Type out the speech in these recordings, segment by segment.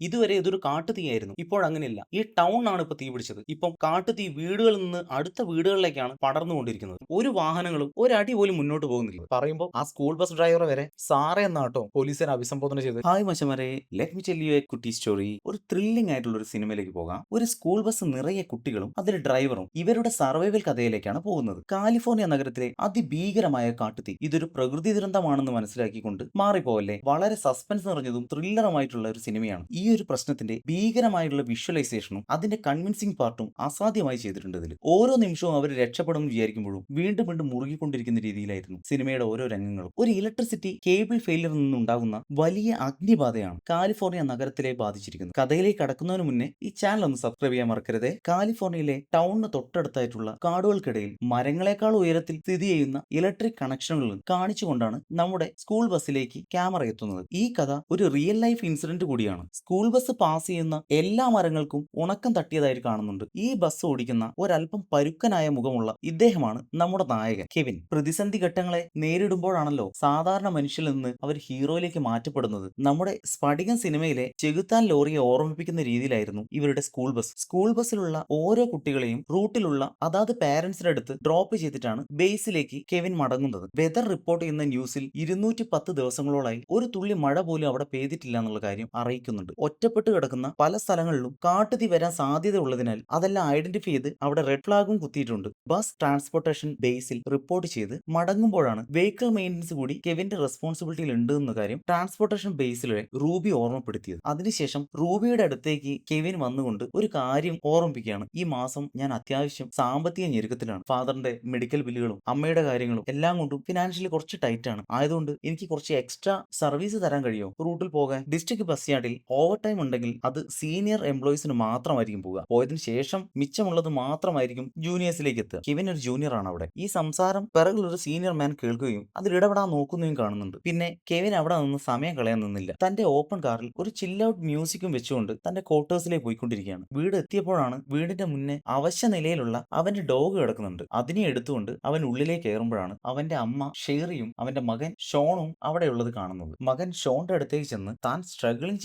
ഇതുവരെ ഇതൊരു കാട്ടുതീയായിരുന്നു ഇപ്പോൾ അങ്ങനെയല്ല. ഈ ടൗൺ ആണ് ഇപ്പൊ തീ പിടിച്ചത്. ഇപ്പം കാട്ടുതീ വീടുകളിൽ നിന്ന് അടുത്ത വീടുകളിലേക്കാണ് പടർന്നുകൊണ്ടിരിക്കുന്നത്. ഒരു വാഹനങ്ങളും ഒരടി പോലും മുന്നോട്ട് പോകുന്നില്ല. പറയുമ്പോൾ ആ സ്കൂൾ ബസ് ഡ്രൈവർ വരെ സാറേ എന്നാട്ടോ പോലീസിനെ അഭിസംബോധന ചെയ്ത്. Hi മച്ചമരെ. Let me tell you a കുട്ടി സ്റ്റോറി ഒരു ത്രില്ലിംഗ് ആയിട്ടുള്ള ഒരു സിനിമയിലേക്ക് പോകാം. ഒരു സ്കൂൾ ബസ് നിറയെ കുട്ടികളും അതിൽ ഡ്രൈവറും ഇവരുടെ സർവൈവൽ കഥയിലേക്കാണ് പോകുന്നത്. കാലിഫോർണിയ നഗരത്തിലെ അതിഭീകരമായ കാട്ടുതീ. ഇതൊരു പ്രകൃതി ദുരന്തമാണെന്ന് മനസ്സിലാക്കിക്കൊണ്ട് മാറിപ്പോവല്ലേ? വളരെ സസ്പെൻസ് നിറഞ്ഞതും ത്രില്ലറുമായിട്ടുള്ള ഒരു സിനിമയാണ് ഈ ഒരു പ്രശ്നത്തിന്റെ ഭീകരമായിട്ടുള്ള വിഷ്വലൈസേഷനും അതിന്റെ കൺവിൻസിംഗ് പാർട്ടും അസാധ്യമായി ചെയ്തിട്ടുണ്ട് ഇതിൽ ഓരോ നിമിഷവും അവർ രക്ഷപ്പെടും വിചാരിക്കുമ്പോഴും വീണ്ടും വീണ്ടും മുറുകിക്കൊണ്ടിരിക്കുന്ന രീതിയിലായിരുന്നു സിനിമയുടെ ഓരോ രംഗങ്ങളും. ഒരു ഇലക്ട്രിസിറ്റി കേബിൾ ഫെയിലിയർ നിന്നുണ്ടാകുന്ന വലിയ അഗ്നിബാധയാണ് കാലിഫോർണിയ നഗരത്തിലെ ബാധിച്ചിരിക്കുന്നത്. കഥയിലേക്ക് കടക്കുന്നതിന് മുന്നേ ഈ ചാനൽ ഒന്ന് സബ്സ്ക്രൈബ് ചെയ്യാൻ മറക്കരുത്. കാലിഫോർണിയയിലെ ടൗണിന് തൊട്ടടുത്തായിട്ടുള്ള കാടുകൾക്കിടയിൽ മരങ്ങളെക്കാൾ ഉയരത്തിൽ സ്ഥിതി ചെയ്യുന്ന ഇലക്ട്രിക് കണക്ഷനുകൾ കാണിച്ചുകൊണ്ടാണ് നമ്മുടെ സ്കൂൾ ബസ്സിലേക്ക് ക്യാമറ എത്തുന്നത്. ഈ കഥ ഒരു റിയൽ ലൈഫ് ഇൻസിഡന്റ് കൂടിയാണ്. സ്കൂൾ ബസ് പാസ് ചെയ്യുന്ന എല്ലാ മരങ്ങൾക്കും ഉണക്കം തട്ടിയതായി കാണുന്നുണ്ട്. ഈ ബസ് ഓടിക്കുന്ന ഒരല്പം പരുക്കനായ മുഖമുള്ള ഇദ്ദേഹമാണ് നമ്മുടെ നായകൻ. കെവിൻ പ്രതിസന്ധി ഘട്ടങ്ങളെ നേരിടുമ്പോഴാണല്ലോ സാധാരണ മനുഷ്യരിൽ നിന്ന് അവർ ഹീറോയിലേക്ക് മാറ്റപ്പെടുന്നത്. നമ്മുടെ സ്ഫടികം സിനിമയിലെ ചെകുത്താൻ ലോറിയെ ഓർമ്മിപ്പിക്കുന്ന രീതിയിലായിരുന്നു ഇവരുടെ സ്കൂൾ ബസ് സ്കൂൾ ബസ്സിലുള്ള ഓരോ കുട്ടികളെയും റൂട്ടിലുള്ള അതാത് പാരന്റ്സിന്റെ അടുത്ത് ഡ്രോപ്പ് ചെയ്തിട്ടാണ് ബേസിലേക്ക് കെവിൻ മടങ്ങുന്നത്. വെതർ റിപ്പോർട്ട് ചെയ്യുന്ന ന്യൂസിൽ ഇരുന്നൂറ്റി പത്ത് ദിവസങ്ങളോളായി ഒരു തുള്ളി മഴ പോലും അവിടെ പെയ്തിട്ടില്ല എന്നുള്ള കാര്യം അറിയിക്കുന്നുണ്ട്. ഒറ്റപ്പെട്ട് കിടക്കുന്ന പല സ്ഥലങ്ങളിലും കാട്ടുതീ വരാൻ സാധ്യത ഉള്ളതിനാൽ അതെല്ലാം ഐഡന്റിഫൈ ചെയ്ത് അവിടെ റെഡ് ഫ്ലാഗും കുത്തിയിട്ടുണ്ട്. ബസ് ട്രാൻസ്പോർട്ടേഷൻ ബേസിൽ റിപ്പോർട്ട് ചെയ്ത് മടങ്ങുമ്പോഴാണ് വെഹിക്കിൾ മെയിന്റനൻസ് കൂടി കെവിന്റെ റെസ്പോൺസിബിലിറ്റിയിൽ ഉണ്ട് എന്ന കാര്യം ട്രാൻസ്പോർട്ടേഷൻ ബേസിലെ റൂബി ഓർമ്മപ്പെടുത്തിയത്. അതിനുശേഷം റൂബിയുടെ അടുത്തേക്ക് കെവിൻ വന്നുകൊണ്ട് ഒരു കാര്യം ഓർമ്മിപ്പിക്കുകയാണ്. ഈ മാസം ഞാൻ അത്യാവശ്യം സാമ്പത്തിക ഞെരുക്കത്തിലാണ്. ഫാദറിന്റെ മെഡിക്കൽ ബില്ലുകളും അമ്മയുടെ കാര്യങ്ങളും എല്ലാം കൊണ്ടും ഫിനാൻഷ്യലി കുറച്ച് ടൈറ്റ് ആണ്. ആയതുകൊണ്ട് എനിക്ക് കുറച്ച് എക്സ്ട്രാ സർവീസ് തരാൻ കഴിയുമോ? റൂട്ടിൽ പോകാൻ ഡിസ്ട്രിക്ട് ബസ് യാർഡിൽ ഓവർ ടൈം ഉണ്ടെങ്കിൽ അത് സീനിയർ എംപ്ലോയീസിന് മാത്രമായിരിക്കും പോവുക. പോയതിന് ശേഷം മിച്ചമുള്ളത് മാത്രമായിരിക്കും ജൂനിയേഴ്സിലേക്ക് എത്തുക. കിവിൻ ഒരു ജൂനിയർ ആണ് അവിടെ. ഈ സംസാരം പിറകിൽ ഒരു സീനിയർ മാൻ കേൾക്കുകയും അതിൽ ഇടപെടാൻ നോക്കുന്നതും കാണുന്നുണ്ട്. പിന്നെ കെവിൻ അവിടെ നിന്ന് സമയം കളയാൻ നിന്നില്ല. തന്റെ ഓപ്പൺ കാറിൽ ഒരു ചില്ല് ഔട്ട് മ്യൂസിക്കും വെച്ചുകൊണ്ട് തന്റെ ക്വാർട്ടേഴ്സിലേക്ക് പോയിക്കൊണ്ടിരിക്കുകയാണ്. വീട് എത്തിയപ്പോഴാണ് വീടിന്റെ മുന്നേ അവശ്യ നിലയിലുള്ള അവന്റെ ഡോഗ് കിടക്കുന്നുണ്ട്. അതിനെ എടുത്തുകൊണ്ട് അവൻ ഉള്ളിലേക്ക് കയറുമ്പോഴാണ് അവന്റെ അമ്മ ഷെറിയും അവന്റെ മകൻ ഷോണും അവിടെയുള്ളത് കാണുന്നത്. മകൻ ഷോണിന്റെ അടുത്തേക്ക് ചെന്ന് താൻ സ്ട്രഗിളിങ്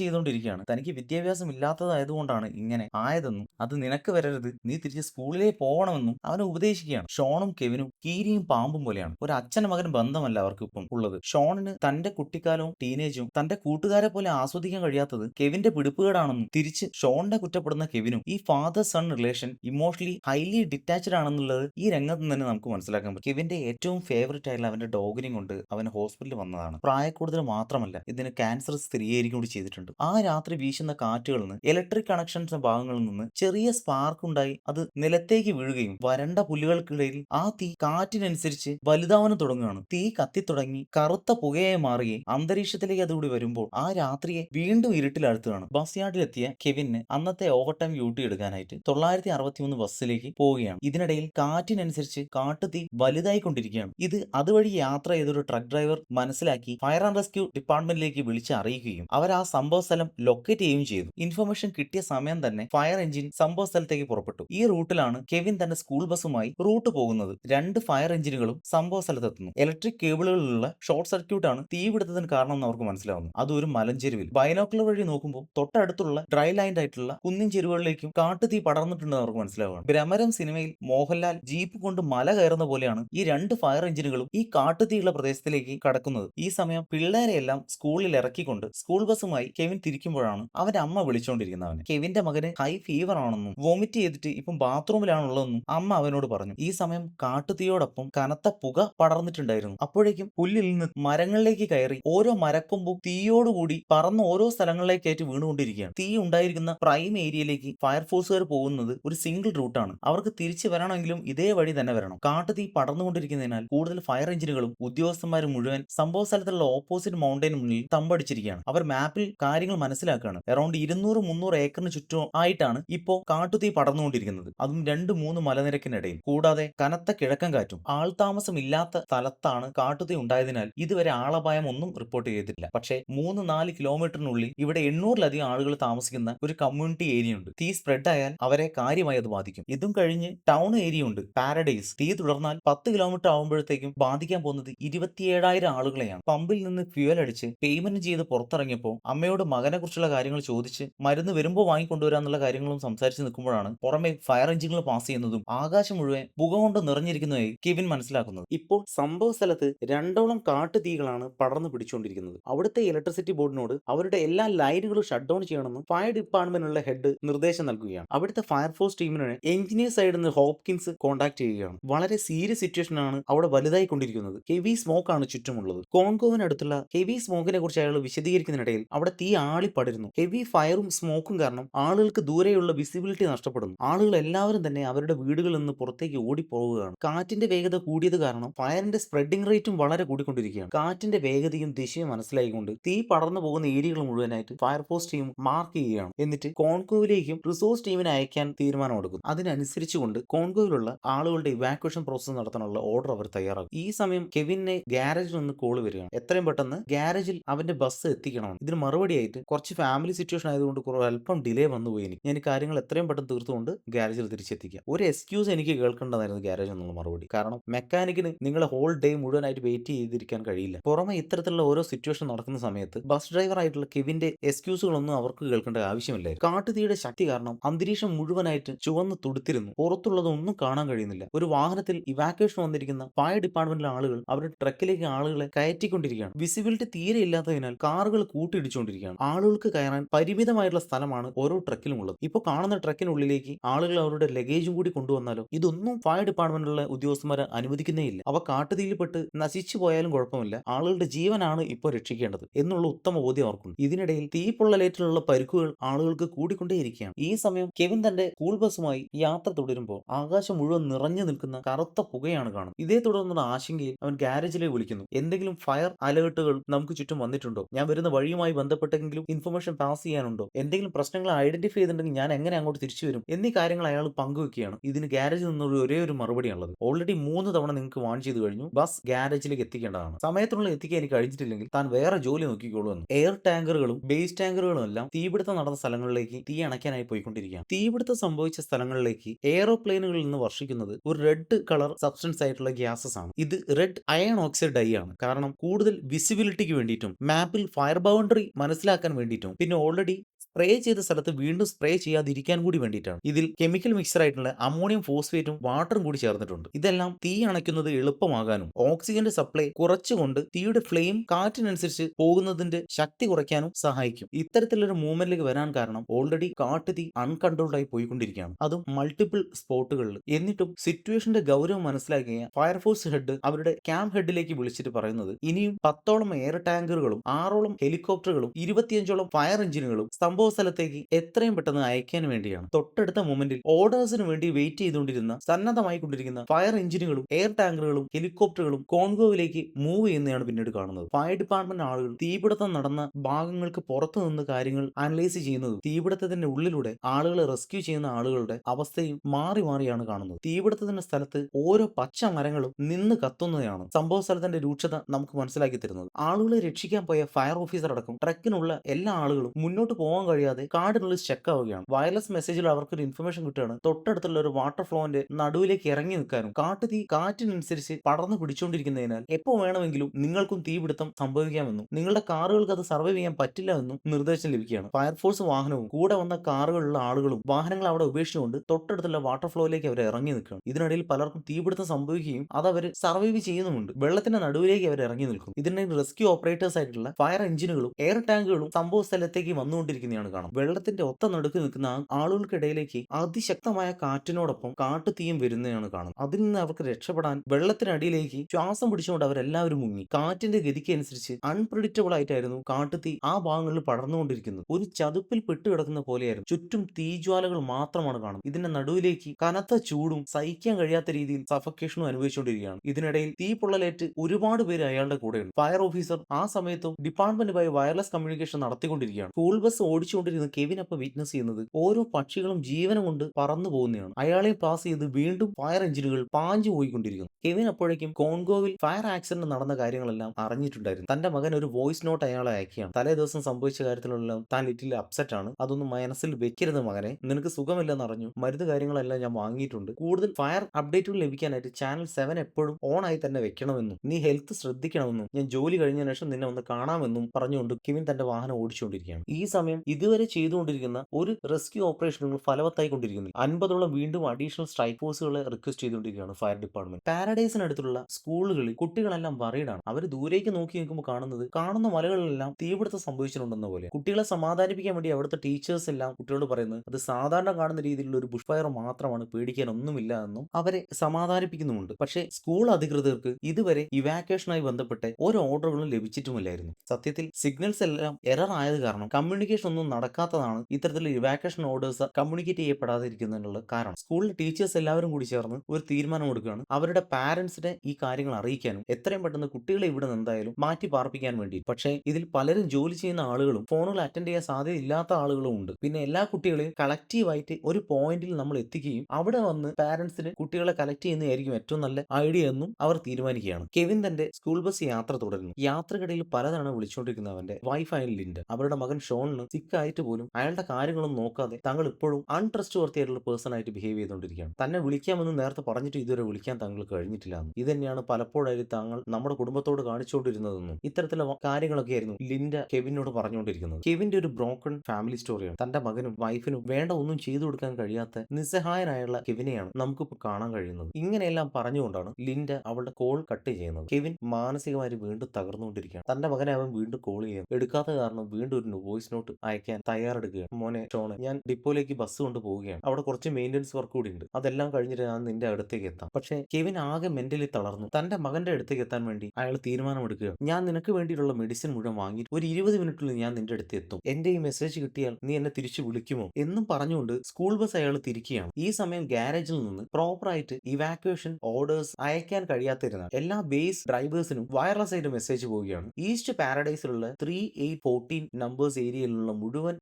ചെയ്തുകൊണ്ടിരിക്കുകയാണ് തനിക്ക് വിദ്യാഭ്യാസം ഇല്ലാത്തതായതുകൊണ്ടാണ് ഇങ്ങനെ ആയതെന്നും അത് നിനക്ക് വരരുത് നീ തിരിച്ച് സ്കൂളിലേ പോകണമെന്നും അവനെ ഉപദേശിക്കുകയാണ്. ഷോണും കെവിനും കീരിയും പാമ്പും പോലെയാണ്. ഒരു അച്ഛൻ മകൻ ബന്ധമല്ല അവർക്ക് ഇപ്പം ഉള്ളത്. ഷോണിന് തന്റെ കുട്ടിക്കാലവും ടീനേജും തന്റെ കൂട്ടുകാരെ പോലെ ആസ്വദിക്കാൻ കഴിയാത്തത് കെവിന്റെ പിടിപ്പുകേടാണെന്നും തിരിച്ച് ഷോണിനെ കുറ്റപ്പെടുന്ന കെവിനും ഈ father son relation emotionally highly detached ആണെന്നുള്ളത് ഈ രംഗത്ത് തന്നെ നമുക്ക് മനസ്സിലാക്കാൻ പറ്റും. കെവിന്റെ ഏറ്റവും ഫേവറേറ്റ് ആയിട്ടുള്ള അവന്റെ ഡോഗിനെയും കൊണ്ട് അവൻ ഹോസ്പിറ്റലിൽ വന്നതാണ്. പ്രായക്കൂടുതൽ മാത്രമല്ല ഇതിന് ക്യാൻസർ സ്ഥിരീകരിക്കും കൂടി ചെയ്തിട്ടുണ്ട്. ആ രാത്രി വീശുന്ന കാറ്റുകളിൽ നിന്ന് ഇലക്ട്രിക് കണക്ഷൻസ് ഭാഗങ്ങളിൽ നിന്ന് ചെറിയ സ്പാർക്ക് ഉണ്ടായി അത് നിലത്തേക്ക് വീഴുകയും വരണ്ട പുല്ലുകൾക്കിടയിൽ ആ തീ കാറ്റിനനുസരിച്ച് വലുതാവാനും തുടങ്ങുകയാണ്. തീ കത്തിത്തുടങ്ങി കറുത്ത പുകയായി മാറുകയും അന്തരീക്ഷത്തിലേക്ക് അതുകൂടി വരുമ്പോൾ ആ രാത്രിയെ വീണ്ടും ഇരുട്ടിലടുത്തുകയാണ് ബസ് യാർഡിലെത്തിയ കെവിന് അന്നത്തെ ഓവർ ടൈം ഡ്യൂട്ടി എടുക്കാനായിട്ട് തൊള്ളായിരത്തി അറുപത്തി മൂന്ന് ബസ്സിലേക്ക് പോവുകയാണ്. ഇതിനിടയിൽ കാറ്റിനനുസരിച്ച് കാട്ടുതീ വലുതായിക്കൊണ്ടിരിക്കുകയാണ്. ഇത് അതുവഴി യാത്ര ചെയ്തൊരു ട്രക്ക് ഡ്രൈവർ മനസ്സിലാക്കി ഫയർ ആൻഡ് റെസ്ക്യൂ ഡിപ്പാർട്ട്മെന്റിലേക്ക് വിളിച്ച് അറിയിക്കുകയും അവർ ആ സംഭവ സ്ഥലം ലൊക്കേറ്റ് ചെയ്യുകയും ചെയ്തു. ഇൻഫർമേഷൻ കിട്ടിയ സമയം തന്നെ ഫയർ എഞ്ചിൻ സംഭവ സ്ഥലത്തേക്ക് പുറപ്പെട്ടു. ഈ റൂട്ടിലാണ് കെവിൻ തന്റെ സ്കൂൾ ബസ്സുമായി റൂട്ട് പോകുന്നത്. രണ്ട് ഫയർ എഞ്ചിനുകളും സംഭവ സ്ഥലത്തെത്തുന്നു ഇലക്ട്രിക് കേബിളുകളിലുള്ള ഷോർട്ട് സർക്യൂട്ട് ആണ് തീപിടുത്തത്തിന് കാരണം എന്ന് അവർക്ക് മനസ്സിലാവുന്നു അത് ഒരു മലഞ്ചെരുവിൽ. ബൈനോക്കുലർ വഴി നോക്കുമ്പോൾ തൊട്ടടുത്തുള്ള ഡ്രൈ ലൈൻഡ് ആയിട്ടുള്ള കുന്നിൻ ചെരുവുകളിലേക്കും കാട്ടുതീ പടർന്നിട്ടുണ്ടെന്ന് അവർക്ക് മനസ്സിലാവുകയാണ്. ഭ്രമരം സിനിമയിൽ മോഹൻലാൽ ജീപ്പ് കൊണ്ട് മല കയറുന്ന പോലെയാണ് ഈ രണ്ട് ഫയർ എഞ്ചിനുകളും ഈ കാട്ടുതീയുള്ള പ്രദേശത്തിലേക്ക് കടക്കുന്നത്. ഈ സമയം പിള്ളേരെയെല്ലാം സ്കൂളിൽ ഇറക്കിക്കൊണ്ട് സ്കൂൾ ബസ്സുമായി കെവിൻ തിരിക്കുമ്പോഴാണ് അവന്റെ അമ്മ വിളിച്ചുകൊണ്ടിരിക്കുന്നത് അവനെ കെവിന്റെ മകന് ഹൈ ഫീവർ ആണെന്നും വോമിറ്റ് ചെയ്തിട്ട് ഇപ്പം ബാത്റൂമിലാണുള്ളതെന്നും അമ്മ അവനോട് പറഞ്ഞു. ഈ സമയം കാട്ടുതീയോടൊപ്പം കനത്ത പുക പടർന്നിട്ടുണ്ടായിരുന്നു. അപ്പോഴേക്കും പുല്ലിൽ നിന്ന് മരങ്ങളിലേക്ക് കയറി ഓരോ മരക്കൊമ്പും തീയോടുകൂടി പറന്ന് ഓരോ സ്ഥലങ്ങളിലേക്ക് ആയിട്ട് വീണുകൊണ്ടിരിക്കുകയാണ്. തീ ഉണ്ടായിരിക്കുന്ന പ്രൈം ഏരിയയിലേക്ക് ഫയർഫോഴ്സുകാർ പോകുന്നത് ഒരു സിംഗിൾ റൂട്ടാണ് അവർക്ക് തിരിച്ചു വരണമെങ്കിലും ഇതേ വഴി തന്നെ വരണം. കാട്ടുതീ പടർന്നുകൊണ്ടിരിക്കുന്നതിനാൽ കൂടുതൽ ഫയർ എഞ്ചിനുകളും ഉദ്യോഗസ്ഥന്മാരും മുഴുവൻ സംഭവ സ്ഥലത്തുള്ള ഓപ്പോസിറ്റ് മൗണ്ടൈന് മുന്നിൽ തമ്പടിച്ചിരിക്കുകയാണ്. അവർ മാപ്പിൽ കാര്യങ്ങൾ മനസ്സിലാക്കുകയാണ് അറൌണ്ട് ഇരുന്നൂറ് മുന്നൂറ് ഏക്കറിന് ചുറ്റും ആയിട്ടാണ് ഇപ്പോ കാട്ടുതീ പടർന്നുകൊണ്ടിരിക്കുന്നത്. അതും രണ്ട് മൂന്ന് മലനിരക്കിനിടയിൽ. കൂടാതെ കനത്ത കിഴക്കൻ കാറ്റും ആൾതാമസം ഇല്ലാത്ത സ്ഥലത്താണ് കാട്ടുതീ ഉണ്ടായതിനാൽ ഇതുവരെ ആളപായം ഒന്നും റിപ്പോർട്ട് ചെയ്തിട്ടില്ല. പക്ഷേ മൂന്ന് നാല് കിലോമീറ്ററിനുള്ളിൽ ഇവിടെ എണ്ണൂറിലധികം ആളുകൾ താമസിക്കുന്ന ഒരു കമ്മ്യൂണിറ്റി ഏരിയ ഉണ്ട്. തീ സ്പ്രെഡ് ആയാൽ അവരെ കാര്യമായി അത് ബാധിക്കും. ഇതും കഴിഞ്ഞ് ടൗൺ ഏരിയ ഉണ്ട്. പാരഡൈസ് തീ തുടർന്നാൽ പത്ത് കിലോമീറ്റർ ആകുമ്പോഴത്തേക്കും ബാധിക്കാൻ പോകുന്നത് ഇരുപത്തിയേഴായിരം ആളുകളെയാണ്. പമ്പിൽ നിന്ന് ഫ്യൂവൽ അടിച്ച് പേയ്മെന്റ് ചെയ്ത് പുറത്തിറങ്ങിയപ്പോൾ അമ്മയോട് മകനെ കുറിച്ചുള്ള കാര്യങ്ങൾ ചോദിച്ച് മരുന്ന് വരുമ്പോൾ വാങ്ങിക്കൊണ്ടുവരാന്നുള്ള കാര്യങ്ങളും സംസാരിച്ച് നിൽക്കുമ്പോഴാണ് പുറമെ ഫയർ എഞ്ചിനുകൾ പാസ് ചെയ്യുന്നതും ആകാശം മുഴുവൻ പുക കൊണ്ട് നിറഞ്ഞിരിക്കുന്നതായി കെവിൻ മനസ്സിലാക്കുന്നത്. ഇപ്പോൾ സംഭവ സ്ഥലത്ത് രണ്ടോളം കാട്ടുതീകളാണ് പടർന്നു പിടിച്ചുകൊണ്ടിരിക്കുന്നത്. അവിടുത്തെ ഇലക്ട്രിസിറ്റി ബോർഡിനോട് അവരുടെ എല്ലാ ലൈനുകളും ഷട്ട് ഡൗൺ ചെയ്യണമെന്ന് ഫയർ ഡിപ്പാർട്ട്മെന്റിനുള്ള ഹെഡ് നിർദ്ദേശം നൽകുകയാണ്. അവിടുത്തെ ഫയർഫോഴ്സ് ടീമിനെ എഞ്ചിനീയർ സൈഡിൽ നിന്ന് ഹോപ്കിൻസ് കോൺടാക്ട് ചെയ്യുകയാണ്. വളരെ സീരിയസ് സിറ്റുവേഷൻ ആണ് അവിടെ വലുതായി കൊണ്ടിരിക്കുന്നത്. ഹെവി സ്മോക്ക് ആണ് ചുറ്റുമുള്ളത്. കോൺകോവിനടുത്തുള്ള ഹെവി സ്മോക്കിനെ കുറിച്ച് അയാൾ വിശദീകരിക്കുന്നതിനിടയിൽ അവിടെ തീ ആളി പടരുന്നു ഹെവി ഫയറും സ്മോക്കും കാരണം ആളുകൾക്ക് ദൂരെയുള്ള വിസിബിലിറ്റി നഷ്ടപ്പെടുന്നു. ആളുകൾ എല്ലാവരും തന്നെ അവരുടെ വീടുകളിൽ നിന്ന് പുറത്തേക്ക് ഓടിപ്പോവുകയാണ്. കാറ്റിന്റെ വേഗത കൂടിയത് കാരണം ഫയറിന്റെ സ്പ്രെഡിംഗ് റേറ്റും വളരെ കൂടിക്കൊണ്ടിരിക്കുകയാണ്. കാറ്റിന്റെ വേഗതയും ദിശയും മനസ്സിലായിക്കൊണ്ട് തീ പടർന്നു പോകുന്ന ഏരിയകൾ മുഴുവനായിട്ട് ഫയർഫോഴ്സ് ടീം മാർക്ക് ചെയ്യുകയാണ്. എന്നിട്ട് കോൺകോവിലേക്കും റിസോഴ്സ് ടീമിനെ അയക്കാൻ തീരുമാനമെടുക്കും അതിനനുസരിച്ചുകൊണ്ട് കോൺകോവിലുള്ള ആളുകളുടെ ഇവാക്വേഷൻ പ്രോസസ് നടത്താനുള്ള ഓർഡർ അവർ തയ്യാറാക്കും. ഈ സമയം കെവിനെ ഗ്യാരേജിൽ നിന്ന് കോൾ വരികയാണ്. എത്രയും പെട്ടെന്ന് ഗ്യാരേജിൽ അവന്റെ ബസ് എത്തിക്കണം ഇതിന് മറുപടിയായിട്ട് കുറച്ച് ഫാമിലി സിറ്റുവേഷൻ ആയതുകൊണ്ട് അല്പം ഡിലേ വന്നു പോയി എനിക്ക്. ഞാൻ കാര്യങ്ങൾ എത്രയും പെട്ടെന്ന് തീർത്തുകൊണ്ട് ഗ്യാരേജിൽ തിരിച്ചെത്തിക്കാം ഒരു എക്സ്ക്യൂസ് എനിക്ക് കേൾക്കേണ്ടതായിരുന്നു ഗ്യാരേജ് എന്നുള്ള മറുപടി. കാരണം മെക്കാനിക്കിന് നിങ്ങളെ ഹോൾ ഡേ മുഴുവനായിട്ട് വെയിറ്റ് ചെയ്തിരിക്കാൻ കഴിയില്ല. പുറമെ ഇത്തരത്തിലുള്ള ഓരോ സിറ്റുവേഷൻ നടക്കുന്ന സമയത്ത് ബസ് ഡ്രൈവർ ആയിട്ടുള്ള കെവിന്റെ എക്സ്ക്യൂസുകളൊന്നും അവർക്ക് കേൾക്കേണ്ട ആവശ്യമില്ലായിരുന്നു. കാട്ടുതീയുടെ ശക്തി കാരണം അന്തരീക്ഷം മുഴുവനായിട്ട് ചുവന്ന് തുടുത്തിരുന്നു. പുറത്തുള്ളതൊന്നും കാണാൻ കഴിയുന്നില്ല. ഒരു വാഹനത്തിൽ ഇവാക്വേഷൻ വന്നിരിക്കുന്ന ഫയർ ഡിപ്പാർട്ട്മെന്റിലെ ആളുകൾ അവരുടെ ട്രക്കിലേക്ക് ആളുകളെ കയറ്റിക്കൊണ്ടിരിക്കുകയാണ്. വിസിബിലിറ്റി തീരെ ഇല്ലാത്തതിനാൽ കാറുകൾ കൂട്ടിയിടിച്ചുകൊണ്ടിരിക്കുകയാണ്. ആളുകൾക്ക് കയറാൻ പരിമിതമായിട്ടുള്ള സ്ഥലമാണ് ഓരോ ട്രക്കിലും ഉള്ളത് ഇപ്പോൾ കാണുന്ന ട്രക്കിനുള്ളിലേക്ക് ആളുകൾ അവരുടെ ലഗേജും കൂടി കൊണ്ടുവന്നാലോ? ഇതൊന്നും ഫയർ ഡിപ്പാർട്ട്മെന്റിലുള്ള ഉദ്യോഗസ്ഥന്മാരെ അനുവദിക്കുന്നേ ഇല്ല അവ കാട്ടുതീയിൽപ്പെട്ട് നശിച്ചു പോയാലും കുഴപ്പമില്ല. ആളുകളുടെ ജീവനാണ് ഇപ്പോൾ രക്ഷിക്കേണ്ടത് എന്നുള്ള ഉത്തമ ബോധ്യം അവർക്കുണ്ട്. ഇതിനിടയിൽ തീ പൊള്ളലേറ്റിലുള്ള പരിക്കുകൾ ആളുകൾക്ക് കൂടിക്കൊണ്ടേയിരിക്കുകയാണ്. ഈ സമയം കെവിൻ തന്റെ സ്കൂൾ ബസ്സുമായി യാത്ര തുടരുമ്പോൾ ആകാശം മുഴുവൻ നിറഞ്ഞു നിൽക്കുന്ന കറുത്ത പുകയാണ് കാണുന്നത്. ഇതേ തുടർന്നുള്ള ആശങ്കയിൽ അവൻ ഗാരേജിലേക്ക് വിളിക്കുന്നു. എന്തെങ്കിലും ഫയർ അലേർട്ടുകൾ നമുക്ക് ചുറ്റും വന്നിട്ടുണ്ടോ? ഞാൻ വരുന്ന വഴിയുമായി ബന്ധപ്പെട്ടെങ്കിലും ഇൻഫർമേഷൻ പാസ് ചെയ്യാനുണ്ടോ? എന്തെങ്കിലും പ്രശ്നങ്ങൾ ഐഡന്റിഫൈ ചെയ്തിട്ടുണ്ടെങ്കിൽ ഞാൻ എങ്ങനെ അങ്ങോട്ട് തിരിച്ചു വരും? എന്നീ കാര്യങ്ങൾ അയാൾ പങ്കുവെക്കുകയാണ്. ഇതിന് ഗാരേജിൽ നിന്നൊരു ഒരേ ഒരു മറുപടിയാണുള്ളത് ഓൾറെഡി മൂന്ന് തവണ നിങ്ങൾക്ക് വാൺ ചെയ്തു കഴിഞ്ഞു. ബസ് ഗാരേജിലേക്ക് എത്തിക്കേണ്ടതാണ്. സമയത്തിനുള്ളിൽ എത്തിക്കാൻ എനിക്ക് കഴിഞ്ഞിട്ടില്ലെങ്കിൽ താൻ വേറെ ജോലി നോക്കിക്കോളൂ എന്ന്. എയർ ടാങ്കറുകളും ബേസ് ടാങ്കറുകളും എല്ലാം തീപിടുത്തം നടന്ന സ്ഥലങ്ങളിലേക്ക് തീ അണയ്ക്കാനായി പോയിക്കൊണ്ടിരിക്കുകയാണ്. തീപിടുത്തം സംഭവിച്ച സ്ഥലങ്ങളിലേക്ക് എയറോപ്ലെയിനുകളിൽ നിന്ന് വർഷിക്കുന്നത് ഒരു റെഡ് കളർ സബ്സ്റ്റൻസ് ആയിട്ടുള്ള ഗ്യാസസ് ആണ്. ഇത് റെഡ് അയൺ ഓക്സൈഡ് ഡൈ ആണ്. കാരണം കൂടുതൽ വിസിബിലിറ്റിക്ക് വേണ്ടിയിട്ടും മാപ്പിൽ ഫയർ ബൗണ്ടറി മനസ്സിലാക്കാൻ വേണ്ടിയിട്ടും പിന്നെ ഓൾറെഡി സ്പ്രേ ചെയ്ത സ്ഥലത്ത് വീണ്ടും സ്പ്രേ ചെയ്യാതിരിക്കാൻ കൂടി വേണ്ടിയിട്ടാണ്. ഇതിൽ കെമിക്കൽ മിക്സർ ആയിട്ടുള്ള അമോണിയം ഫോസ്ഫേറ്റും വാട്ടറും കൂടി ചേർന്നിട്ടുണ്ട്. ഇതെല്ലാം തീ അണയ്ക്കുന്നത് എളുപ്പമാകാനും ഓക്സിജന്റെ സപ്ലൈ കുറച്ചുകൊണ്ട് തീയുടെ ഫ്ലെയിം കാറ്റിനനുസരിച്ച് പോകുന്നതിന്റെ ശക്തി കുറയ്ക്കാനും സഹായിക്കും. ഇത്തരത്തിലൊരു മൂവ്മെന്റിലേക്ക് വരാൻ കാരണം ഓൾറെഡി കാട്ട് തീ അൺകൺട്രോൾഡ് ആയി പോയിക്കൊണ്ടിരിക്കുകയാണ്. അതും മൾട്ടിപ്പിൾ സ്പോട്ടുകളിൽ എന്നിട്ടും സിറ്റുവേഷന്റെ ഗൗരവം മനസ്സിലാക്കിയ ഫയർഫോഴ്സ് ഹെഡ് അവരുടെ ക്യാമ്പ് ഹെഡിലേക്ക് വിളിച്ചിട്ട് പറയുന്നത് ഇനിയും പത്തോളം എയർ ടാങ്കറുകളും ആറോളം ഹെലികോപ്റ്ററുകളും ഇരുപത്തിയഞ്ചോളം ഫയർ എഞ്ചിനുകളും സംഭവ സ്ഥലത്തേക്ക് എത്രയും പെട്ടെന്ന് അയക്കാൻ വേണ്ടിയാണ്. തൊട്ടടുത്ത മൊമെന്റിൽ ഓർഡേഴ്സിന് വേണ്ടി വെയിറ്റ് ചെയ്തുകൊണ്ടിരുന്ന സന്നദ്ധമായി കൊണ്ടിരിക്കുന്ന ഫയർ എഞ്ചിനുകളും എയർ ടാങ്കറുകളും ഹെലികോപ്റ്ററുകളും കോൺഗോവിലേക്ക് മൂവ് ചെയ്യുന്നതാണ് പിന്നീട് കാണുന്നത്. ഫയർ ഡിപ്പാർട്ട്മെന്റ് ആളുകൾ തീപിടുത്തം നടന്ന ഭാഗങ്ങൾക്ക് പുറത്തു നിന്ന് കാര്യങ്ങൾ അനലൈസ് ചെയ്യുന്നതും തീപിടുത്തത്തിന്റെ ഉള്ളിലൂടെ ആളുകളെ റെസ്ക്യൂ ചെയ്യുന്ന ആളുകളുടെ അവസ്ഥയും മാറി മാറിയാണ് കാണുന്നത്. തീപിടുത്തത്തിന്റെ സ്ഥലത്ത് ഓരോ പച്ച മരങ്ങളും നിന്ന് കത്തുന്നതാണ് സംഭവ സ്ഥലത്തിന്റെ രൂക്ഷത നമുക്ക് മനസ്സിലാക്കി തരുന്നത്. ആളുകളെ രക്ഷിക്കാൻ പോയ ഫയർ ഓഫീസർ അടക്കം ട്രക്കിനുള്ള എല്ലാ ആളുകളും മുന്നോട്ട് പോകാൻ കഴിയാതെ കാടിനുള്ളിൽ സ്റ്റെക്ക് ആവുകയാണ്. വയർലെസ് മെസ്സേജിൽ അവർക്കൊരു ഇൻഫർമേഷൻ കിട്ടുകയാണ്. തൊട്ടടുത്തുള്ള ഒരു വാട്ടർ ഫ്ലോന്റെ നടുവിലേക്ക് ഇറങ്ങി നിൽക്കാനും കാട്ടുതീ കാറ്റിനനുസരിച്ച് പടർന്നു പിടിച്ചുകൊണ്ടിരിക്കുന്നതിനാൽ എപ്പോൾ വേണമെങ്കിലും നിങ്ങൾക്കും തീപിടുത്തം സംഭവിക്കാമെന്നും നിങ്ങളുടെ കാറുകൾക്ക് അത് സർവൈവ് ചെയ്യാൻ പറ്റില്ല എന്നും നിർദ്ദേശം ലഭിക്കുകയാണ്. ഫയർഫോഴ്സ് വാഹനവും കൂടെ വന്ന കാറുകളിലുള്ള ആളുകളും വാഹനങ്ങൾ അവിടെ ഉപേക്ഷിച്ചുകൊണ്ട് തൊട്ടടുത്തുള്ള വാട്ടർ ഫ്ലോയിലേക്ക് അവർ ഇറങ്ങി നിൽക്കുകയാണ്. ഇതിനിടയിൽ പലർക്കും തീപിടുത്തം സംഭവിക്കുകയും അത് അവർ സർവൈവ് ചെയ്യുന്നുമുണ്ട്. വെള്ളത്തിന്റെ നടുവിലേക്ക് അവർ ഇറങ്ങി നിൽക്കും ഇതിനിടയിൽ റെസ്ക്യൂ ഓപ്പറേറ്റേഴ്സ് ആയിട്ടുള്ള ഫയർ എഞ്ചിനുകളും എയർ ടാങ്കുകളും സംഭവ സ്ഥലത്തേക്ക് വന്നുകൊണ്ടിരിക്കുന്നതാണ്. കാണാം വെള്ളത്തിന്റെ ഒത്ത നടുക്ക് നിൽക്കുന്ന ആളുകൾക്കിടയിലേക്ക് അതിശക്തമായ കാറ്റിനോടൊപ്പം കാട്ടുതീയും വരുന്നതാണ് കാണുന്നത്. അതിൽ നിന്ന് അവർക്ക് രക്ഷപ്പെടാൻ വെള്ളത്തിനടിയിലേക്ക് ശ്വാസം പിടിച്ചുകൊണ്ട് അവരെല്ലാവരും മുങ്ങി. കാറ്റിന്റെ ഗതിക്ക് അനുസരിച്ച് അൺപ്രഡിക്റ്റബിൾ ആയിട്ടായിരുന്നു കാട്ടുതീ ആ ഭാഗങ്ങളിൽ പടർന്നുകൊണ്ടിരിക്കുന്നത്. ഒരു ചതുപ്പിൽ പെട്ടുകിടക്കുന്ന പോലെയായിരുന്നു. ചുറ്റും തീജ്വാലകൾ മാത്രമാണ് കാണുന്നത്. ഇതിന്റെ നടുവിലേക്ക് കനത്ത ചൂടും സഹിക്കാൻ കഴിയാത്ത രീതിയിൽ സഫക്കേഷനും അനുഭവിച്ചുകൊണ്ടിരിക്കുകയാണ്. ഇതിനിടയിൽ തീ പൊള്ളലേറ്റ് ഒരുപാട് പേര് അയാളുടെ കൂടെയുണ്ട്. ഫയർ ഓഫീസർ ആ സമയത്തും ഡിപ്പാർട്ട്മെന്റുമായി വയർലെസ് കമ്മ്യൂണിക്കേഷൻ നടത്തിക്കൊണ്ടിരിക്കുകയാണ്. സ്കൂൾ ബസ് ഓടിച്ചു ഓടിച്ചുകൊണ്ടിരുന്ന കെവിൻ അപ്പൊ വിറ്റ്നസ് ചെയ്യുന്നത് ഓരോ പക്ഷികളും ജീവനം കൊണ്ട് പറന്നു പോകുന്നതാണ്. അയാളെ പാസ് ചെയ്ത് വീണ്ടും ഫയർ എഞ്ചിനുകൾ പാഞ്ഞു പോയിക്കൊണ്ടിരിക്കുന്നു. കെവിൻ അപ്പോഴേക്കും കോൺഗോവിൽ ഫയർ ആക്സിഡന്റ് നടന്ന കാര്യങ്ങളെല്ലാം അറിഞ്ഞിട്ടുണ്ടായിരുന്നു. തന്റെ മകൻ ഒരു വോയിസ് നോട്ട് അയാളെ അയക്കുകയാണ്. തലേ ദിവസം സംഭവിച്ച കാര്യത്തിലെല്ലാം താൻ ലിറ്റിൽ അപ്സെറ്റ് ആണ്. അതൊന്നും മനസ്സിൽ വെക്കരുത് മകനെ. നിനക്ക് സുഖമില്ലെന്ന് അറിഞ്ഞു. മരുന്ന് കാര്യങ്ങളെല്ലാം ഞാൻ വാങ്ങിയിട്ടുണ്ട്. കൂടുതൽ ഫയർ അപ്ഡേറ്റുകൾ ലഭിക്കാനായിട്ട് ചാനൽ സെവൻ എപ്പോഴും ഓൺ ആയി തന്നെ വെക്കണമെന്നും നീ ഹെൽത്ത് ശ്രദ്ധിക്കണമെന്നും ഞാൻ ജോലി കഴിഞ്ഞ ശേഷം നിന്നെ ഒന്ന് കാണാമെന്നും പറഞ്ഞുകൊണ്ട് കെവിൻ തന്റെ വാഹനം ഓടിച്ചുകൊണ്ടിരിക്കുകയാണ്. ഈ സമയം ഇതുവരെ ചെയ്തുകൊണ്ടിരിക്കുന്ന ഒരു റെസ്ക്യൂ ഓപ്പറേഷനുകൾ ഫലവത്തായി കൊണ്ടിരിക്കുന്നു അൻപതോളം വീണ്ടും അഡീഷണൽ സ്ട്രൈക്ക് ഫോഴ്സുകളെ റിക്വസ്റ്റ് ചെയ്തുകൊണ്ടിരിക്കുകയാണ് ഫയർ ഡിപ്പാർട്ട്മെന്റ്. പാരഡൈസിനടുത്തുള്ള സ്കൂളുകളിൽ കുട്ടികളെല്ലാം വറീഡാണ്. അവർ ദൂരേക്ക് നോക്കി നിൽക്കുമ്പോൾ കാണുന്നത് കാണുന്ന മലകളിലെല്ലാം തീപിടുത്തം സംഭവിച്ചിട്ടുണ്ടെന്ന പോലെ. കുട്ടികളെ സമാധാനിപ്പിക്കാൻ വേണ്ടി അവിടുത്തെ ടീച്ചേഴ്സ് എല്ലാം കുട്ടികളോട് പറയുന്നത് അത് സാധാരണ കാണുന്ന രീതിയിലുള്ള ഒരു ബുഷ് ഫയർ മാത്രമാണ് പേടിക്കാൻ ഒന്നുമില്ല എന്നും അവരെ സമാധാനിപ്പിക്കുന്നുമുണ്ട്. പക്ഷേ സ്കൂൾ അധികൃതർക്ക് ഇതുവരെ ഇവാക്വേഷനായി ബന്ധപ്പെട്ട് ഒരു ഓർഡറുകളും ലഭിച്ചിട്ടുമില്ലായിരുന്നു. സത്യത്തിൽ സിഗ്നൽസ് എല്ലാം എറർ ആയത് കാരണം കമ്മ്യൂണിക്കേഷൻ ഒന്നും നടക്കാത്തതാണ് ഇത്തരത്തിലുള്ള ഇവാക്വേഷൻ ഓർഡേഴ്സ് കമ്മ്യൂണിക്കേറ്റ് ചെയ്യപ്പെടാതിരിക്കുന്നതിനുള്ള കാരണം. സ്കൂളിലെ ടീച്ചേഴ്സ് എല്ലാവരും കൂടി ചേർന്ന് ഒരു തീരുമാനം എടുക്കുകയാണ്. അവരുടെ പാരന്റ്സിനെ ഈ കാര്യങ്ങൾ അറിയിക്കാനും എത്രയും പെട്ടെന്ന് കുട്ടികളെ ഇവിടെ നിന്ന് എന്തായാലും മാറ്റി പാർപ്പിക്കാൻ വേണ്ടി പക്ഷേ ഇതിൽ പലരും ജോലി ചെയ്യുന്ന ആളുകളും ഫോണുകൾ അറ്റൻഡ് ചെയ്യാൻ സാധ്യതയില്ലാത്ത ആളുകളും ഉണ്ട്. പിന്നെ എല്ലാ കുട്ടികളെയും കളക്റ്റീവായിട്ട് ഒരു പോയിന്റിൽ നമ്മൾ എത്തിക്കുകയും അവിടെ വന്ന് പാരന്റ്സിന് കുട്ടികളെ കളക്ട് ചെയ്യുന്നതായിരിക്കും ഏറ്റവും നല്ല ഐഡിയ എന്നും അവർ തീരുമാനിക്കുകയാണ്. കെവിൻ തന്റെ സ്കൂൾ ബസ് യാത്ര തുടരുന്നു. യാത്രക്കിടയിൽ പലതവണ വിളിച്ചുകൊണ്ടിരിക്കുന്ന അവന്റെ വൈഫായ ലിൻഡ് അവരുടെ മകൻ ഷോണിന് സിക്കായിട്ട് പോലും അയാളുടെ കാര്യങ്ങളൊന്നും നോക്കാതെ താങ്കൾ ഇപ്പോഴും അൺട്രസ്റ്റ് വർത്തി ആയിട്ടുള്ള പേഴ്സൺ ആയിട്ട് ബിഹേവ് ചെയ്തുകൊണ്ടിരിക്കുകയാണ്. തന്നെ വിളിക്കാമെന്ന് നേരത്തെ പറഞ്ഞിട്ട് ഇതുവരെ വിളിക്കാൻ താങ്കൾ കഴിഞ്ഞിട്ടില്ല എന്ന്. ഇത് തന്നെയാണ് പലപ്പോഴായി താങ്കൾ നമ്മുടെ കുടുംബത്തോട് കാണിച്ചുകൊണ്ടിരുന്നതെന്നും ഇത്തരത്തിലുള്ള കാര്യങ്ങളൊക്കെ ആയിരുന്നു ലിൻഡ കെവിനോട് പറഞ്ഞുകൊണ്ടിരിക്കുന്നത്. കെവിന്റെ ഒരു ബ്രോക്കൺ ഫാമിലി സ്റ്റോറിയാണ് തന്റെ മകനും വൈഫിനും വേണ്ട ഒന്നും ചെയ്തു കൊടുക്കാൻ കഴിയാത്ത നിസ്സഹായനായുള്ള കെവിനെയാണ് നമുക്കിപ്പോൾ കാണാൻ കഴിയുന്നത്. ഇങ്ങനെയെല്ലാം പറഞ്ഞുകൊണ്ടാണ് ലിൻഡ അവളുടെ കോൾ കട്ട് ചെയ്യുന്നത്. കെവിൻ മാനസികമായി വീണ്ടും തകർന്നുകൊണ്ടിരിക്കുകയാണ്. തന്റെ മകനെ അവൻ വീണ്ടും കോൾ ചെയ്യുന്നു എടുക്കാത്ത കാരണം വീണ്ടും ഒരു വോയിസ് നോട്ട് അയക്കാൻ തയ്യാറെടുക്കുകയാണ്. മോനെ ഷോണ് ഞാൻ ഡിപ്പോയിലേക്ക് ബസ് കൊണ്ട് പോവുകയാണ് അവിടെ കുറച്ച് മെയിന്റെനൻസ് വർക്ക് കൂടി ഉണ്ട്. അതെല്ലാം കഴിഞ്ഞിട്ട് ഞാൻ നിന്റെ അടുത്തേക്ക് എത്താം. പക്ഷേ കെവിൻ ആകെ മെന്റലി തളർന്നു. തന്റെ മകന്റെ അടുത്തേക്ക് എത്താൻ വേണ്ടി അയാൾ തീരുമാനമെടുക്കുക ഞാൻ നിനക്ക് വേണ്ടിയിട്ടുള്ള മെഡിസിൻ മുഴുവൻ വാങ്ങി ഒരു ഇരുപത് മിനിറ്റിൽ ഞാൻ നിന്റെ അടുത്ത് എത്തും. എന്റെ ഈ മെസ്സേജ് കിട്ടിയാൽ നീ എന്നെ തിരിച്ചു വിളിക്കുമോ? എന്നും പറഞ്ഞുകൊണ്ട് സ്കൂൾ ബസ് അയാൾ തിരിക്കുകയാണ്. ഈ സമയം ഗാരേജിൽ നിന്ന് പ്രോപ്പർ ആയിട്ട് ഇവാക്വേഷൻ ഓർഡേഴ്സ് അയക്കാൻ കഴിയാത്തിരുന്നാൽ എല്ലാ ബേസ് ഡ്രൈവേഴ്സിനും വയർലെസ് ആയിട്ട് മെസ്സേജ് പോവുകയാണ്. ഈസ്റ്റ് പാരഡൈസിലുള്ള ത്രീ എയ്റ്റ് ഫോർട്ടീൻ നമ്പേഴ്സ് ഏരിയയിലുള്ള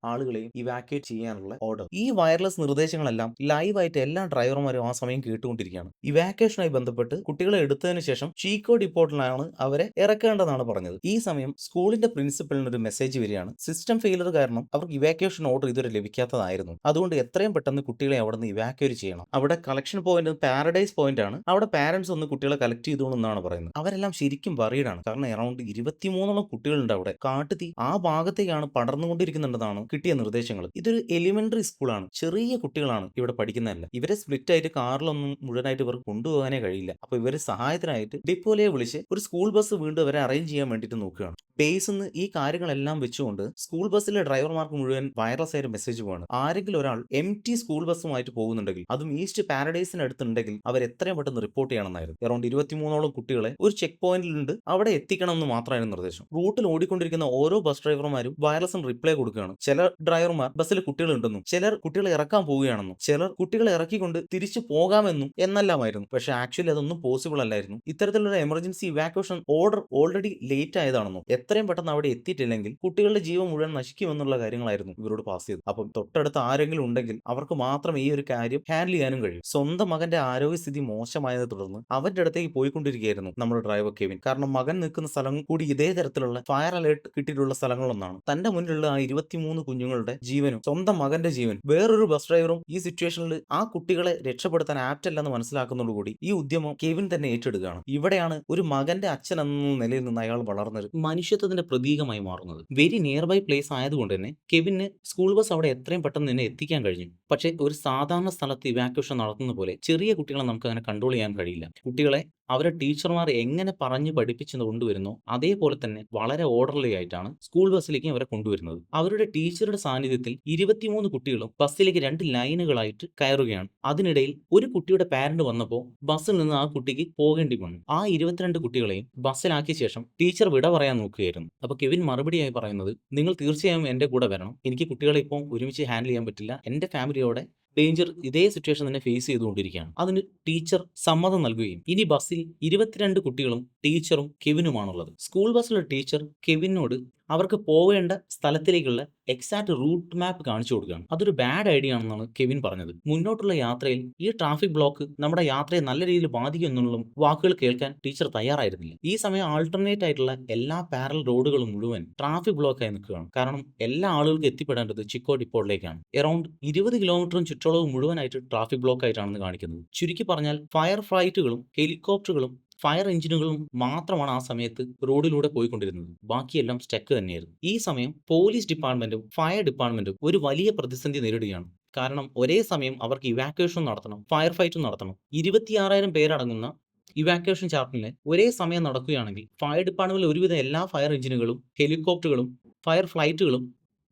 ആളുകളെയും ഇവാക്യേറ്റ് ചെയ്യാനുള്ള ഓർഡർ ഈ വയർലെസ് നിർദ്ദേശങ്ങളെല്ലാം ലൈവായിട്ട് എല്ലാ ഡ്രൈവർമാരും ആ സമയം കേട്ടുകൊണ്ടിരിക്കുകയാണ്. ഇവാക്യുവേഷനായി ബന്ധപ്പെട്ട് കുട്ടികളെ എടുത്തതിന് ശേഷം ചീക്കോ ഡിപ്പോർട്ടിലാണ് അവരെ ഇറക്കേണ്ടതാണ് പറഞ്ഞത്. ഈ സമയം സ്കൂളിന്റെ പ്രിൻസിപ്പലിന് ഒരു മെസ്സേജ് വരികയാണ്. സിസ്റ്റം ഫെയിലർ കാരണം അവർക്ക് ഇവാക്യുവേഷൻ ഓർഡർ ഇതുവരെ ലഭിക്കാത്തതായിരുന്നു. അതുകൊണ്ട് എത്രയും പെട്ടെന്ന് കുട്ടികളെ അവിടെ നിന്ന് ഇവാക്യുവേറ്റ് ചെയ്യണം. അവിടെ കളക്ഷൻ പോയിന്റ് പാരഡൈസ് പോയിന്റ് ആണ്. അവിടെ പാരന്റ്സ് ഒന്ന് കുട്ടികളെ കളക്ട് ചെയ്തു എന്നാണ് പറയുന്നത്. അവരെല്ലാം ശരിക്കും വറീഡാണ് കാരണം അറൌണ്ട് ഇരുപത്തിമൂന്നോളം കുട്ടികളുണ്ട് അവിടെ. കാട്ടുതീ ആ ഭാഗത്തേക്കാണ് പടർന്നുകൊണ്ടിരിക്കുന്നുണ്ടെന്നാണ് കിട്ടിയ നിർദ്ദേശങ്ങൾ ഇതൊരു എലിമെന്ററി സ്കൂളാണ് ചെറിയ കുട്ടികളാണ് ഇവിടെ പഠിക്കുന്നതല്ല. ഇവരെ സ്പ്ലിറ്റ് ആയിട്ട് കാറിലൊന്നും മുഴുവനായിട്ട് ഇവർക്ക് കൊണ്ടുപോകാനേ കഴിയില്ല. അപ്പൊ ഇവരെ സഹായത്തിനായിട്ട് ഡിപ്പോലെ വിളിച്ച് ഒരു സ്കൂൾ ബസ് വീണ്ടും അവരെ അറേഞ്ച് ചെയ്യാൻ വേണ്ടിയിട്ട് നോക്കുകയാണ്. ബേസിന്ന് ഈ കാര്യങ്ങളെല്ലാം വെച്ചുകൊണ്ട് സ്കൂൾ ബസ്സിലെ ഡ്രൈവർമാർക്ക് മുഴുവൻ വൈറസ് ആയിട്ട് മെസ്സേജ് പോവാണ്. ആരെങ്കിലും ഒരാൾ എം ടി സ്കൂൾ ബസ്സുമായിട്ട് പോകുന്നുണ്ടെങ്കിൽ അതും ഈസ്റ്റ് പാരഡൈസിന് അടുത്തുണ്ടെങ്കിൽ അവർ എത്രയും പെട്ടെന്ന് റിപ്പോർട്ട് ചെയ്യണമെന്നായിരുന്നു. അറൌണ്ട് ഇരുപത്തിമൂന്നോളം കുട്ടികളെ ഒരു ചെക്ക് പോയിന്റിലുണ്ട് അവിടെ എത്തിക്കണം എന്ന് മാത്രമായിരുന്നു നിർദ്ദേശം. റൂട്ടിൽ ഓടിക്കൊണ്ടിരിക്കുന്ന ഓരോ ബസ് ഡ്രൈവർമാരും വൈറസിന് റിപ്ലൈ കൊടുക്കുകയാണ്. ചില ഡ്രൈവർമാർ ബസ്സിൽ കുട്ടികൾ കുട്ടികളുണ്ടെന്നും ചിലർ കുട്ടികളെ ഇറക്കാൻ പോവുകയാണെന്നും ചിലർ കുട്ടികളെ ഇറക്കിക്കൊണ്ട് തിരിച്ചു പോകാമെന്നും എന്നെല്ലാമായിരുന്നു. പക്ഷെ ആക്ച്വലി അതൊന്നും പോസിബിൾ അല്ലായിരുന്നു. ഇത്തരത്തിലുള്ള emergency evacuation order already late ആയതാണെന്നും എത്രയും പെട്ടെന്ന് അവിടെ എത്തിയിട്ടില്ലെങ്കിൽ കുട്ടികളുടെ ജീവൻ മുഴുവൻ നശിക്കുമെന്നുള്ള കാര്യങ്ങളായിരുന്നു ഇവരോട് പാസ് ചെയ്തത്. അപ്പം തൊട്ടടുത്ത് ആരെങ്കിലും ഉണ്ടെങ്കിൽ അവർക്ക് മാത്രം ഈ ഒരു കാര്യം ഹാൻഡിൽ ചെയ്യാനും കഴിയും. സ്വന്തം മകന്റെ ആരോഗ്യസ്ഥിതി മോശമായതിനെ തുടർന്ന് അവന്റെ അടുത്തേക്ക് പോയിക്കൊണ്ടിരിക്കുകയായിരുന്നു നമ്മുടെ ഡ്രൈവർ കെവിൻ. കാരണം മകൻ നിൽക്കുന്ന സ്ഥലം കൂടി ഇതേ തരത്തിലുള്ള ഫയർ അലേർട്ട് കിട്ടിയിട്ടുള്ള സ്ഥലങ്ങളൊന്നാണ്. തന്റെ മുന്നിലുള്ള ആ ഇരുപത്തിമൂന്ന് കുഞ്ഞുങ്ങളുടെ ജീവനും സ്വന്തം മകന്റെ ജീവനും വേറൊരു ബസ് ഡ്രൈവറും ഈ സിറ്റുവേഷനിൽ ആ കുട്ടികളെ രക്ഷപ്പെടുത്താൻ ആപ്റ്റല്ലെന്ന് മനസ്സിലാക്കുന്നതോടു കൂടി ഈ ഉദ്യമം കെവിൻ തന്നെ ഏറ്റെടുക്കുകയാണ്. ഇവിടെയാണ് ഒരു മകന്റെ അച്ഛൻ എന്ന നിലയിൽ നിന്ന് അയാൾ വളർന്നത് മനുഷ്യത്വത്തിന്റെ പ്രതീകമായി മാറുന്നത്. വെരി നിയർ ബൈ പ്ലേസ് ആയതുകൊണ്ട് തന്നെ കെവിന് സ്കൂൾ ബസ് അവിടെ എത്രയും പെട്ടെന്ന് തന്നെ എത്തിക്കാൻ കഴിഞ്ഞു. പക്ഷേ ഒരു സാധാരണ സ്ഥലത്ത് ഇവാക്വേഷൻ നടത്തുന്ന പോലെ ചെറിയ കുട്ടികളെ നമുക്ക് അങ്ങനെ കൺട്രോൾ ചെയ്യാൻ കഴിയില്ല. കുട്ടികളെ അവരെ ടീച്ചർമാർ എങ്ങനെ പറഞ്ഞു പഠിപ്പിച്ച് കൊണ്ടുവരുന്നു അതേപോലെ തന്നെ വളരെ ഓർഡർലി ആയിട്ടാണ് സ്കൂൾ ബസ്സിലേക്ക് അവരെ കൊണ്ടുവരുന്നത്. അവരുടെ ടീച്ചറുടെ സാന്നിധ്യത്തിൽ ഇരുപത്തിമൂന്ന് കുട്ടികളും ബസ്സിലേക്ക് രണ്ട് ലൈനുകളായിട്ട് കയറുകയാണ്. അതിനിടയിൽ ഒരു കുട്ടിയുടെ പാരന്റ് വന്നപ്പോൾ ബസ്സിൽ നിന്ന് ആ കുട്ടിക്ക് പോകേണ്ടി വന്നു. ആ ഇരുപത്തിരണ്ട് കുട്ടികളെയും ബസ്സിലാക്കിയ ശേഷം ടീച്ചർ വിട പറയാൻ നോക്കുകയായിരുന്നു. അപ്പൊ കെവിൻ മറുപടിയായി പറയുന്നത് നിങ്ങൾ തീർച്ചയായും എന്റെ കൂടെ വരണം. എനിക്ക് കുട്ടികളെ ഇപ്പോൾ ഒരുമിച്ച് ഹാൻഡിൽ ചെയ്യാൻ പറ്റില്ല. എന്റെ ഫാമിലിയോടെ ഡേഞ്ചർ ഇതേ സിറ്റുവേഷൻ തന്നെ ഫേസ് ചെയ്തുകൊണ്ടിരിക്കുകയാണ്. അതിന് ടീച്ചർ സമ്മതം നൽകുകയും ഇനി ബസ്സിൽ ഇരുപത്തിരണ്ട് കുട്ടികളും ടീച്ചറും കെവിനുമാണുള്ളത്. സ്കൂൾ ബസ്സിലെ ടീച്ചർ കെവിനോട് അവർക്ക് പോവേണ്ട സ്ഥലത്തിലേക്കുള്ള എക്സാക്ട് റൂട്ട് മാപ്പ് കാണിച്ചു കൊടുക്കുകയാണ്. അതൊരു ബാഡ് ഐഡിയ ആണെന്നാണ് കെവിൻ പറഞ്ഞത്. മുന്നോട്ടുള്ള യാത്രയിൽ ഈ ട്രാഫിക് ബ്ലോക്ക് നമ്മുടെ യാത്രയെ നല്ല രീതിയിൽ ബാധിക്കും എന്നുള്ള വാക്കുകൾ കേൾക്കാൻ ടീച്ചർ തയ്യാറായിരുന്നില്ല. ഈ സമയം ആൾട്ടർനേറ്റ് ആയിട്ടുള്ള എല്ലാ പാരൽ റോഡുകളും മുഴുവൻ ട്രാഫിക് ബ്ലോക്കായി നിൽക്കുകയാണ്. കാരണം എല്ലാ ആളുകൾക്കും എത്തിപ്പെടേണ്ടത് ചിക്കോ ഡിപ്പോളിലേക്കാണ് എറൗണ്ട് ഇരുപത് കിലോമീറ്ററും ചുറ്റളവും മുഴുവനായിട്ട് ട്രാഫിക് ബ്ലോക്ക് ആയിട്ടാണെന്ന് കാണിക്കുന്നത്. ചുരുക്കി പറഞ്ഞാൽ ഫയർ ഫ്ലൈറ്റുകളും ഹെലികോപ്റ്ററുകളും ഫയർ എഞ്ചിനുകളും മാത്രമാണ് ആ സമയത്ത് റോഡിലൂടെ പോയിക്കൊണ്ടിരുന്നത്. ബാക്കിയെല്ലാം സ്റ്റക്ക് തന്നെയായിരുന്നു. ഈ സമയം പോലീസ് ഡിപ്പാർട്ട്മെന്റും ഫയർ ഡിപ്പാർട്ട്മെന്റും ഒരു വലിയ പ്രതിസന്ധി നേരിടുകയാണ്. കാരണം ഒരേ സമയം അവർക്ക് ഇവാക്വേഷൻ നടത്തണം ഫയർ ഫൈറ്റും നടത്തണം. ഇരുപത്തിയാറായിരം പേരടങ്ങുന്ന ഇവാക്വേഷൻ ചാർട്ടിന് ഒരേ സമയം നടക്കുകയാണെങ്കിൽ ഫയർ ഡിപ്പാർട്ട്മെന്റിൽ ഒരുവിധം എല്ലാ ഫയർ എഞ്ചിനുകളും ഹെലികോപ്റ്ററുകളും ഫയർ ഫ്ലൈറ്റുകളും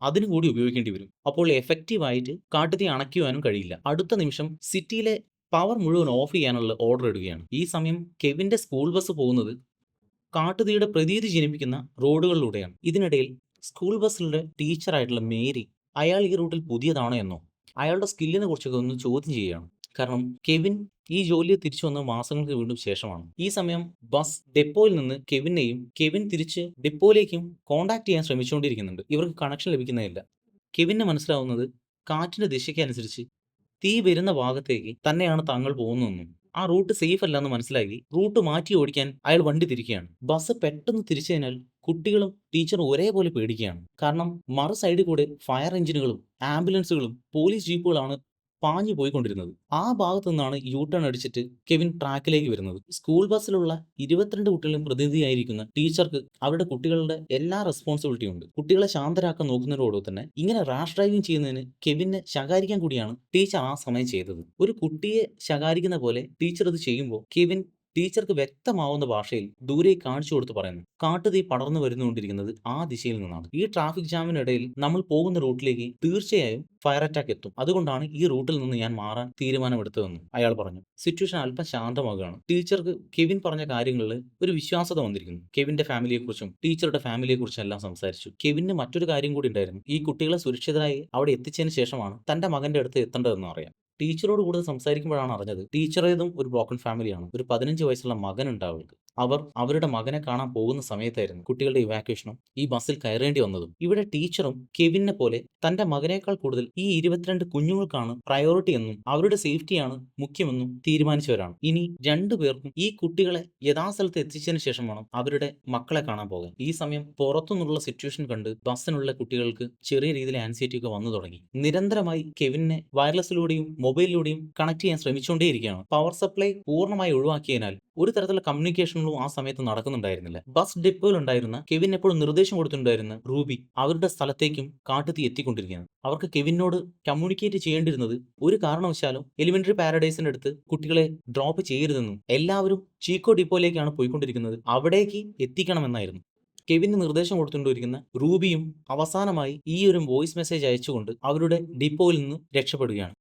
അതിനു കൂടി ഉപയോഗിക്കേണ്ടി വരും. അപ്പോൾ എഫക്റ്റീവായിട്ട് കാട്ടുതീ അണയ്ക്കുവാനും കഴിയില്ല. അടുത്ത നിമിഷം സിറ്റിയിലെ പവർ മുഴുവൻ ഓഫ് ചെയ്യാനുള്ള ഓർഡർ ഇടുകയാണ്. ഈ സമയം കെവിന്റെ സ്കൂൾ ബസ് പോകുന്നത് കാട്ടുതീയുടെ പ്രതീതി ജനിപ്പിക്കുന്ന റോഡുകളിലൂടെയാണ്. ഇതിനിടയിൽ സ്കൂൾ ബസ്സിലെ ടീച്ചറായിട്ടുള്ള മേരി അയാൾ ഈ റൂട്ടിൽ പുതിയതാണോ എന്നോ അയാളുടെ സ്കില്ലിനെ കുറിച്ചൊക്കെ ഒന്ന് ചോദ്യം ചെയ്യുകയാണ്. കാരണം കെവിൻ ഈ ജോലിയെ തിരിച്ചു വന്ന മാസങ്ങൾക്ക് വീണ്ടും ശേഷമാണ്. ഈ സമയം ബസ് ഡെപ്പോയിൽ നിന്ന് കെവിനെയും കെവിൻ തിരിച്ച് ഡെപ്പോയിലേക്കും കോണ്ടാക്ട് ചെയ്യാൻ ശ്രമിച്ചുകൊണ്ടിരിക്കുന്നുണ്ട്. ഇവർക്ക് കണക്ഷൻ ലഭിക്കുന്നതില്ല കെവിന് മനസ്സിലാവുന്നത് കാറ്റിന്റെ ദിശയ്ക്ക് അനുസരിച്ച് തീ വരുന്ന ഭാഗത്തേക്ക് തന്നെയാണ് താങ്കൾ പോകുന്നതെന്നും ആ റൂട്ട് സേഫ് അല്ലെന്ന് മനസ്സിലാക്കി റൂട്ട് മാറ്റി ഓടിക്കാൻ അയാൾ വണ്ടി തിരിക്കുകയാണ്. ബസ് പെട്ടെന്ന് തിരിച്ചു കഴിഞ്ഞാൽ കുട്ടികളും ടീച്ചറും ഒരേപോലെ പേടിക്കുകയാണ്. കാരണം മറു സൈഡിൽ കൂടെ ഫയർ എഞ്ചിനുകളും ആംബുലൻസുകളും പോലീസ് ജീപ്പുകളാണ് പാഞ്ഞു പോയിക്കൊണ്ടിരുന്നത്. ആ ഭാഗത്തു നിന്നാണ് യൂ ടേൺ അടിച്ചിട്ട് കെവിൻ ട്രാക്കിലേക്ക് വരുന്നത്. സ്കൂൾ ബസ്സിലുള്ള ഇരുപത്തിരണ്ട് കുട്ടികളും പ്രതിനിധിയായിരിക്കുന്ന ടീച്ചർക്ക് അവരുടെ കുട്ടികളുടെ എല്ലാ റെസ്പോൺസിബിലിറ്റിയും ഉണ്ട്. കുട്ടികളെ ശാന്തരാക്കാൻ നോക്കുന്നതിനോട് തന്നെ ഇങ്ങനെ റാഷ് ഡ്രൈവിംഗ് ചെയ്യുന്നതിന് കെവിനെ ശകാരിക്കാൻ കൂടിയാണ് ടീച്ചർ ആ സമയം ചെയ്തത്. ഒരു കുട്ടിയെ ശകാരിക്കുന്ന പോലെ ടീച്ചർ അത് ചെയ്യുമ്പോൾ കെവിൻ ടീച്ചർക്ക് വ്യക്തമാവുന്ന ഭാഷയിൽ ദൂരെ കാണിച്ചു കൊടുത്ത് പറയുന്നു. കാട്ടുതീ പടർന്നു വരുന്നുകൊണ്ടിരിക്കുന്നത് ആ ദിശയിൽ നിന്നാണ്. ഈ ട്രാഫിക് ജാമിനിടയിൽ നമ്മൾ പോകുന്ന റൂട്ടിലേക്ക് തീർച്ചയായും ഫയർ അറ്റാക്ക് എത്തും. അതുകൊണ്ടാണ് ഈ റൂട്ടിൽ നിന്ന് ഞാൻ മാറാൻ തീരുമാനമെടുത്തതെന്ന് അയാൾ പറഞ്ഞു. സിറ്റുവേഷൻ അല്പം ശാന്തമാകുകയാണ്. ടീച്ചർക്ക് കെവിൻ പറഞ്ഞ കാര്യങ്ങളിൽ ഒരു വിശ്വാസത വന്നിരിക്കുന്നു. കെവിന്റെ ഫാമിലിയെക്കുറിച്ചും ടീച്ചറുടെ ഫാമിലിയെക്കുറിച്ചും എല്ലാം സംസാരിച്ചു. കെവിന് മറ്റൊരു കാര്യം കൂടി ഉണ്ടായിരുന്നു. ഈ കുട്ടികളെ സുരക്ഷിതരായി അവിടെ എത്തിച്ചതിന് ശേഷമാണ് തന്റെ മകന്റെ അടുത്ത് എത്തേണ്ടതെന്ന് അറിയാം ടീച്ചറോട് കൂടുതൽ സംസാരിക്കുമ്പോഴാണ് അറിഞ്ഞത്. ടീച്ചറേതും ഒരു ബ്രോക്കൺ ഫാമിലിയാണ്. ഒരു പതിനഞ്ച് വയസ്സുള്ള മകനുണ്ട് അവൾക്ക്. അവർ അവരുടെ മകനെ കാണാൻ പോകുന്ന സമയത്തായിരുന്നു കുട്ടികളുടെ ഇവാക്വേഷനും ഈ ബസ്സിൽ കയറേണ്ടി വന്നതും. ഇവിടെ ടീച്ചറും കെവിനെ പോലെ തന്റെ മകനേക്കാൾ കൂടുതൽ ഈ ഇരുപത്തിരണ്ട് കുഞ്ഞുങ്ങൾക്കാണ് പ്രയോറിറ്റി എന്നും അവരുടെ സേഫ്റ്റിയാണ് മുഖ്യമെന്നും തീരുമാനിച്ചവരാണ്. ഇനി രണ്ടുപേർക്കും ഈ കുട്ടികളെ യഥാസ്ഥലത്ത് എത്തിച്ചതിന് ശേഷം വേണം അവരുടെ മക്കളെ കാണാൻ പോകാൻ. ഈ സമയം പുറത്തുനിന്നുള്ള സിറ്റുവേഷൻ കണ്ട് ബസ്സിനുള്ള കുട്ടികൾക്ക് ചെറിയ രീതിയിൽ ആൻസൈറ്റി ഒക്കെ വന്നു തുടങ്ങി. നിരന്തരമായി കെവിനെ വയർലെസ്സിലൂടെയും മൊബൈലിലൂടെയും കണക്ട് ചെയ്യാൻ ശ്രമിച്ചുകൊണ്ടേയിരിക്കുകയാണ്. പവർ സപ്ലൈ പൂർണമായി ഒഴിവാക്കിയതിനാൽ ഒരു തരത്തിലുള്ള കമ്മ്യൂണിക്കേഷനുകളും ആ സമയത്ത് നടക്കുന്നുണ്ടായിരുന്നില്ല. ബസ് ഡിപ്പോയിൽ ഉണ്ടായിരുന്ന കെവിൻ എപ്പോഴും നിർദ്ദേശം കൊടുത്തിട്ടുണ്ടായിരുന്ന റൂബി അവരുടെ സ്ഥലത്തേക്കും കാട്ടുതീ എത്തിക്കൊണ്ടിരിക്കുകയാണ്. അവർക്ക് കെവിനോട് കമ്മ്യൂണിക്കേറ്റ് ചെയ്യേണ്ടിരുന്നത് ഒരു കാരണവശാലും എലിമെന്ററി പാരഡൈസിന്റെ അടുത്ത് കുട്ടികളെ ഡ്രോപ്പ് ചെയ്യരുതെന്നും എല്ലാവരും ചീക്കോ ഡിപ്പോയിലേക്കാണ് പോയിക്കൊണ്ടിരിക്കുന്നത്. അവിടേക്ക് എത്തിക്കണമെന്നായിരുന്നു. കെവിന് നിർദ്ദേശം കൊടുത്തുകൊണ്ടിരിക്കുന്ന റൂബിയും അവസാനമായി ഈ ഒരു വോയിസ് മെസ്സേജ് അയച്ചുകൊണ്ട് അവരുടെ ഡിപ്പോയിൽ നിന്ന് രക്ഷപ്പെടുകയാണ്.